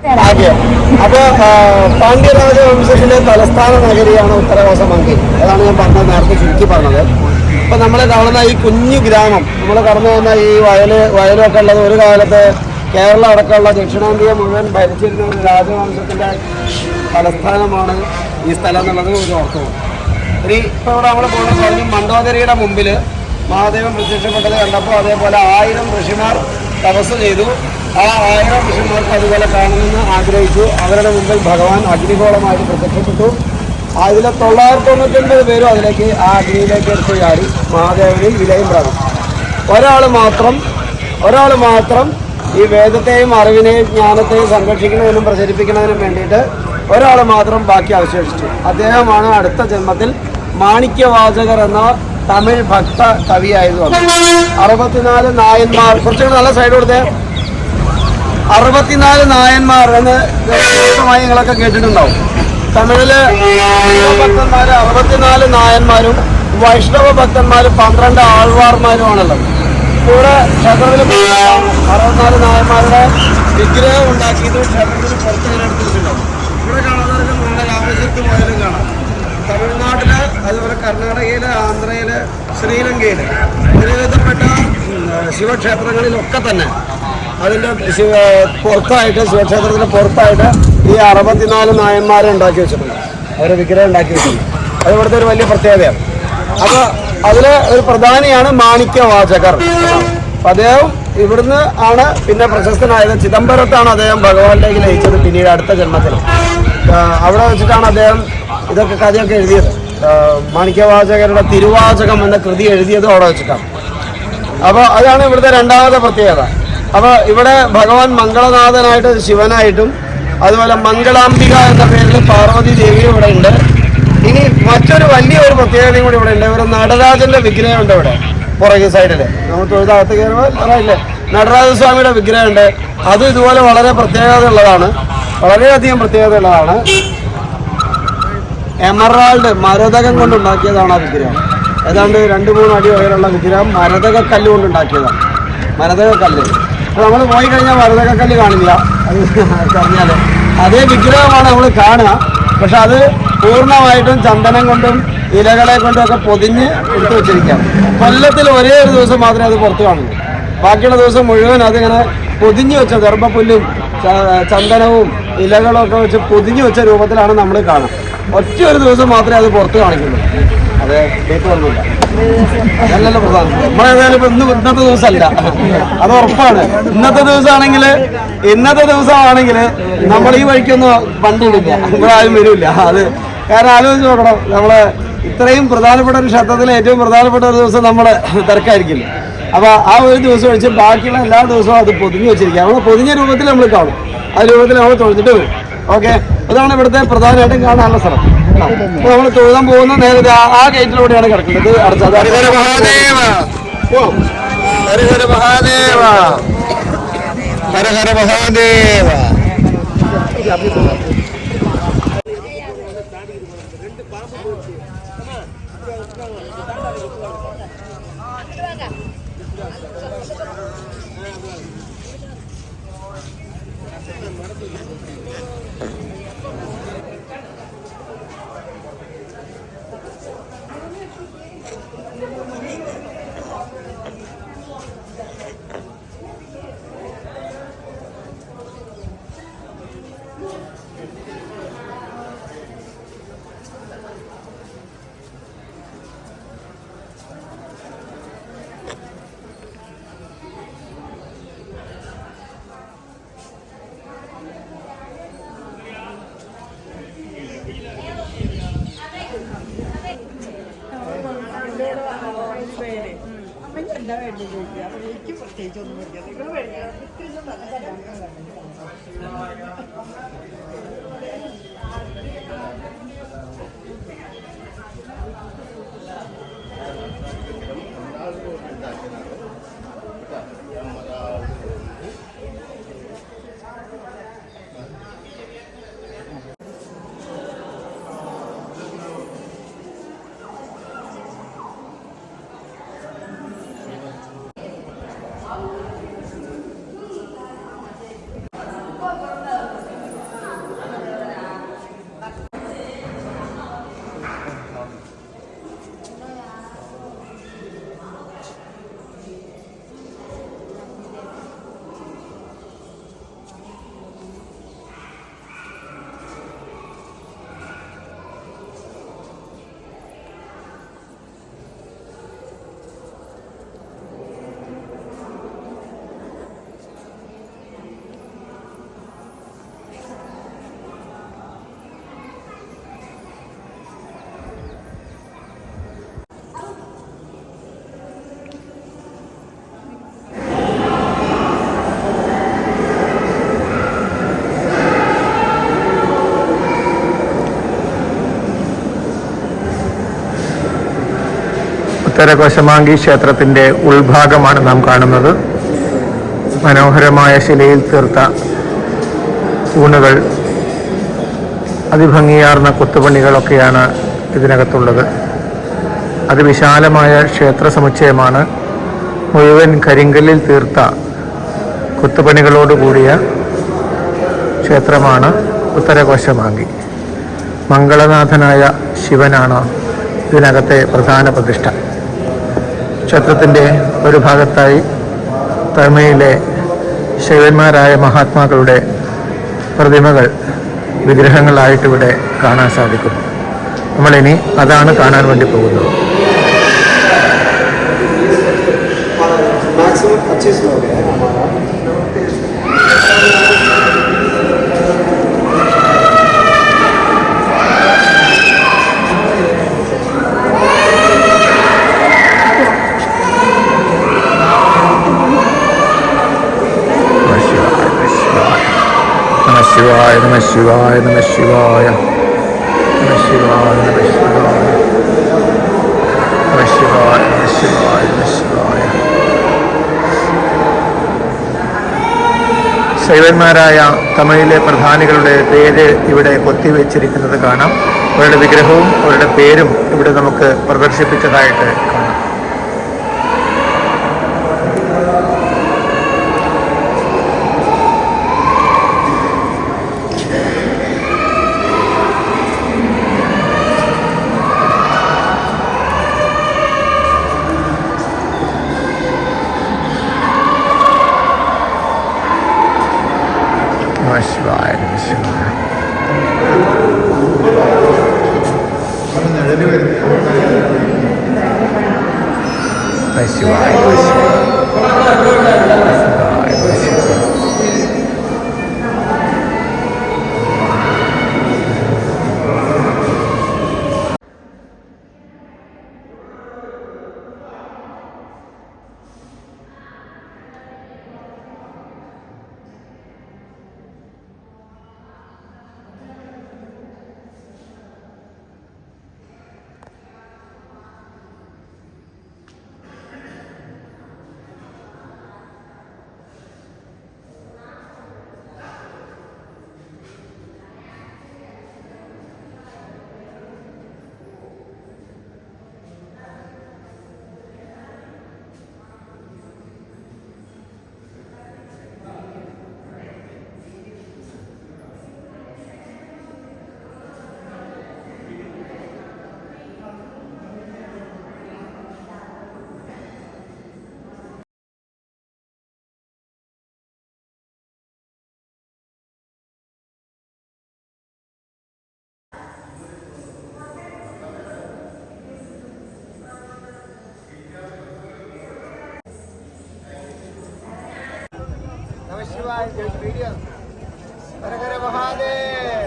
അപ്പൊ ആ, പാണ്ഡ്യരാജവംശത്തിലെ തലസ്ഥാന നഗരിയാണ് ഉത്തരവാസമാക്കി. അതാണ് ഞാൻ പറഞ്ഞത് നേരത്തെ ചുരുക്കി പറഞ്ഞത്. അപ്പൊ നമ്മൾ കാണുന്ന ഈ കുഞ്ഞു ഗ്രാമം നമ്മൾ കടന്നു പോകുന്ന ഈ വയൽ വയലൊക്കെ ഉള്ളത് ഒരു കാലത്ത് കേരളം അടക്കമുള്ള ദക്ഷിണേന്ത്യ മുഴുവൻ ഭരിച്ചിരുന്ന ഒരു രാജവംശത്തിന്റെ തലസ്ഥാനമാണ് ഈ സ്ഥലം എന്നുള്ളത് ഒരു ഓർത്തമാണ് ഇനി ഇപ്പോൾ ഇവിടെ നമ്മൾ പോകുന്ന പറഞ്ഞു മണ്ടോദരിയുടെ മുമ്പിൽ മഹാദേവൻ പ്രത്യക്ഷപ്പെട്ടത് കണ്ടപ്പോൾ അതേപോലെ ആയിരം ഋഷിമാർ തപസ് ചെയ്തു. ആ ആയിരം ഋഷിമാർക്ക് അതുപോലെ കാണണമെന്ന് ആഗ്രഹിച്ചു. അവരുടെ മുമ്പിൽ ഭഗവാൻ അഗ്നിഗോളമായിട്ട് പ്രത്യക്ഷപ്പെട്ടു. അതിലെ തൊള്ളായിരത്തി തൊണ്ണൂറ്റൊൻപത് പേരും അതിലേക്ക് ആ അഗ്നിയിലേക്ക് എടുത്തു ചാടി. മഹാദേവനിൽ വിലയും പ്രാപിച്ചു ഒരാൾ മാത്രം ഒരാൾ മാത്രം ഈ വേദത്തെയും അറിവിനെയും ജ്ഞാനത്തെയും സംരക്ഷിക്കുന്നതിനും പ്രചരിപ്പിക്കുന്നതിനും വേണ്ടിയിട്ട് ഒരാൾ മാത്രം ബാക്കി അവശേഷിച്ചു. അദ്ദേഹമാണ് അടുത്ത ജന്മത്തിൽ മാണിക്യവാചകർ എന്ന തമിഴ് ഭക്ത കവിയായത് വന്നത്. അറുപത്തിനാല് നായന്മാർ. കുറച്ചുകൂടെ നല്ല സൈഡ് കൊടുത്തേ. അറുപത്തിനാല് നായന്മാർ എന്ന് വ്യക്തമായി നിങ്ങളൊക്കെ കേട്ടിട്ടുണ്ടാവും. തമിഴിൽ ഭക്തന്മാര് അറുപത്തിനാല് നായന്മാരും വൈഷ്ണവ ഭക്തന്മാര് പന്ത്രണ്ട് ആൾവാർമാരുമാണുള്ളത്. കൂടെ ക്ഷേത്രത്തിൽ അറുപത്തിനാല് നായന്മാരുടെ വിഗ്രഹം ഉണ്ടാക്കിയിട്ട് ക്ഷേത്രത്തിന് പുറത്ത് ഇങ്ങനെ എടുത്തിട്ടുണ്ടാവും. ഇവിടെ കാണുന്നവർക്ക് നമ്മുടെ രാമേശ്വരത്ത് പോയാലും കാണാം. തമിഴ്നാട്ടിൽ അതുപോലെ കർണാടകയിൽ ആന്ധ്രയിൽ ശ്രീലങ്കയിൽ ഒരുവിധപ്പെട്ട ഉം, ശിവക്ഷേത്രങ്ങളിലൊക്കെ തന്നെ അതിന്റെ ശിവ പുറത്തായിട്ട് ശിവക്ഷേത്രത്തിന് പുറത്തായിട്ട് ഈ അറുപത്തിനാല് നായന്മാരെ ഉണ്ടാക്കി വെച്ചിട്ടുണ്ട്. അവരെ വിഗ്രഹം ഉണ്ടാക്കി വെച്ചിട്ടുണ്ട്. അത് ഇവിടുത്തെ ഒരു വലിയ പ്രത്യേകതയാണ്. അപ്പോൾ അതിൽ ഒരു പ്രധാനിയാണ് മാണിക്യവാചകർ അപ്പൊ അദ്ദേഹം ഇവിടുന്ന് ആണ് പിന്നെ പ്രശസ്തനായത്. ചിദംബരത്താണ് അദ്ദേഹം ഭഗവാനിലേക്ക് ലയിച്ചത് പിന്നീട് അടുത്ത ജന്മത്തിൽ. അവിടെ വെച്ചിട്ടാണ് അദ്ദേഹം ഇതൊക്കെ കഥയൊക്കെ എഴുതിയത്. മാണിക്യവാചകരുടെ തിരുവാചകം എന്ന കൃതി എഴുതിയത് അവിടെ വെച്ചിട്ടാണ്. അപ്പോൾ അതാണ് ഇവിടുത്തെ രണ്ടാമത്തെ പ്രത്യേകത. അപ്പോൾ ഇവിടെ ഭഗവാൻ മംഗളനാഥനായിട്ട് ശിവനായിട്ടും അതുപോലെ മംഗളാംബിക എന്ന പേരിൽ പാർവതി ദേവി ഇവിടെ ഉണ്ട്. ഇനി മറ്റൊരു വലിയ ഒരു പ്രത്യേകതയും കൂടി ഇവിടെ ഉണ്ട്. ഒരു നടരാജന്റെ വിഗ്രഹം ഉണ്ട് ഇവിടെ പുറകെ സൈഡിൽ നമ്മൾ തൊഴുതാകത്ത് കയറുമ്പോൾ അറിയില്ലേ? നടരാജസ്വാമിയുടെ വിഗ്രഹം ഉണ്ട്. അതും ഇതുപോലെ വളരെ പ്രത്യേകത ഉള്ളതാണ് വളരെയധികം പ്രത്യേകത ഉള്ളതാണ് എമറാൾഡ് മരതകം കൊണ്ടുണ്ടാക്കിയതാണ് ആ വിഗ്രഹം. ഏതാണ്ട് രണ്ട് മൂന്ന് അടി ഉയരമുള്ള വിഗ്രഹം മരതക കല്ല് കൊണ്ടുണ്ടാക്കിയതാണ് മരതക കല്ല് അപ്പോൾ നമ്മൾ പോയി കഴിഞ്ഞാൽ മരതക കല്ല് കാണില്ല. അത് അതേ വിഗ്രഹമാണ് നമ്മൾ കാണുക. പക്ഷെ അത് പൂർണമായിട്ടും ചന്ദനം കൊണ്ടും ഇലകളെ കൊണ്ടും ഒക്കെ പൊതിഞ്ഞ് എടുത്തു വെച്ചിരിക്കുകയാണ് കൊല്ലത്തിൽ ഒരേ ഒരു ദിവസം മാത്രമേ അത് പുറത്തു കാണുള്ളൂ. ബാക്കിയുള്ള ദിവസം മുഴുവൻ അതിങ്ങനെ പൊതിഞ്ഞു വെച്ച ഗർഭപ്പുല്ലും ചന്ദനവും ഇലകളൊക്കെ വെച്ച് പൊതിഞ്ഞു വെച്ച രൂപത്തിലാണ് നമ്മൾ കാണുക. ഒറ്റ ഒരു ദിവസം മാത്രമേ അത് പുറത്തു കാണിക്കുള്ളൂ. അതെ ഡേറ്റ് പറഞ്ഞില്ല നല്ലല്ലോ പ്രധാനം ഇന്നത്തെ ദിവസമല്ല അത് ഉറപ്പാണ്. ഇന്നത്തെ ദിവസമാണെങ്കിൽ ഇന്നത്തെ ദിവസമാണെങ്കിൽ നമ്മൾ ഈ വഴിക്കൊന്നും വണ്ടിയിടില്ല ഇവിടെ ആരും വരില്ല. അത് കാരണം ആലോചിച്ച് നോക്കണം. നമ്മൾ ഇത്രയും പ്രധാനപ്പെട്ട ഒരു ക്ഷേത്രത്തിലെ ഏറ്റവും പ്രധാനപ്പെട്ട ഒരു ദിവസം നമ്മൾ തിരക്കായിരിക്കില്ല? അപ്പൊ ആ ഒരു ദിവസം ഒഴിച്ച് ബാക്കിയുള്ള എല്ലാ ദിവസവും അത് പൊതിഞ്ഞു വെച്ചിരിക്കുക നമ്മൾ പൊതിഞ്ഞ രൂപത്തിൽ നമ്മൾ കാണും. ആ രൂപത്തിൽ നമ്മൾ തൊഴുതിട്ട് വരും. ഓക്കെ? അതാണ് ഇവിടുത്തെ പ്രധാനമായിട്ടും കാണാനുള്ള സ്ഥലം. അപ്പൊ നമ്മൾ തൊഴുതാൻ പോകുന്ന നേരത്തെ ആ- ഗേറ്റിലൂടെയാണ് കിടക്കുന്നത്. അടച്ചത് ഹരിഹര മഹാദേവ. ഹരിഹര മഹാദേവ. ഹരഹര മഹാദേവ. എന്താ വേണ്ടി ചോദിക്കുക? അപ്പൊ എനിക്ക് പ്രത്യേകിച്ച് ഒന്നും പഠിക്കാം 아. ഉത്തരകോശമാങ്കി ക്ഷേത്രത്തിന്റെ ഉൾഭാഗമാണ് നാം കാണുന്നത്. മനോഹരമായ ശിലയിൽ തീർത്ത തൂണുകൾ അതിഭംഗിയാർന്ന കൊത്തുപണികളൊക്കെയാണ് ഇതിനകത്തുള്ളത്. അതിവിശാലമായ ക്ഷേത്ര സമുച്ചയമാണ്. മുഴുവൻ കരിങ്കല്ലിൽ തീർത്ത കൊത്തുപണികളോടുകൂടിയ ക്ഷേത്രമാണ് ഉത്തരകോശമാങ്കി മംഗളനാഥനായ ശിവനാണ് ഇതിനകത്തെ പ്രധാന പ്രതിഷ്ഠ. ക്ഷേത്രത്തിന്റെ ഒരു ഭാഗത്തായി തമിഴിലെ ശൈവന്മാരായ മഹാത്മാക്കളുടെ പ്രതിമകൾ വിഗ്രഹങ്ങളായിട്ട് ഇവിടെ കാണാൻ സാധിക്കും നമ്മളിനി അതാണ് കാണാൻ വേണ്ടി പോകുന്നത്. നമ ശിവായ നമ ശിവായ. നമ ശിവായ നമ ശിവായ. ശിവായ നമ ശിവായ നമ ശിവായ. ശൈവന്മാരായ തമിഴിലെ പ്രധാനികളുടെ പേര് ഇവിടെ കൊത്തിവെച്ചിരിക്കുന്നത് കാണാം. അവരുടെ വിഗ്രഹവും അവരുടെ പേരും ഇവിടെ നമുക്ക് പ്രദർശിപ്പിച്ചതായിട്ട് കാണാം. शिवाय जय श्री महादेव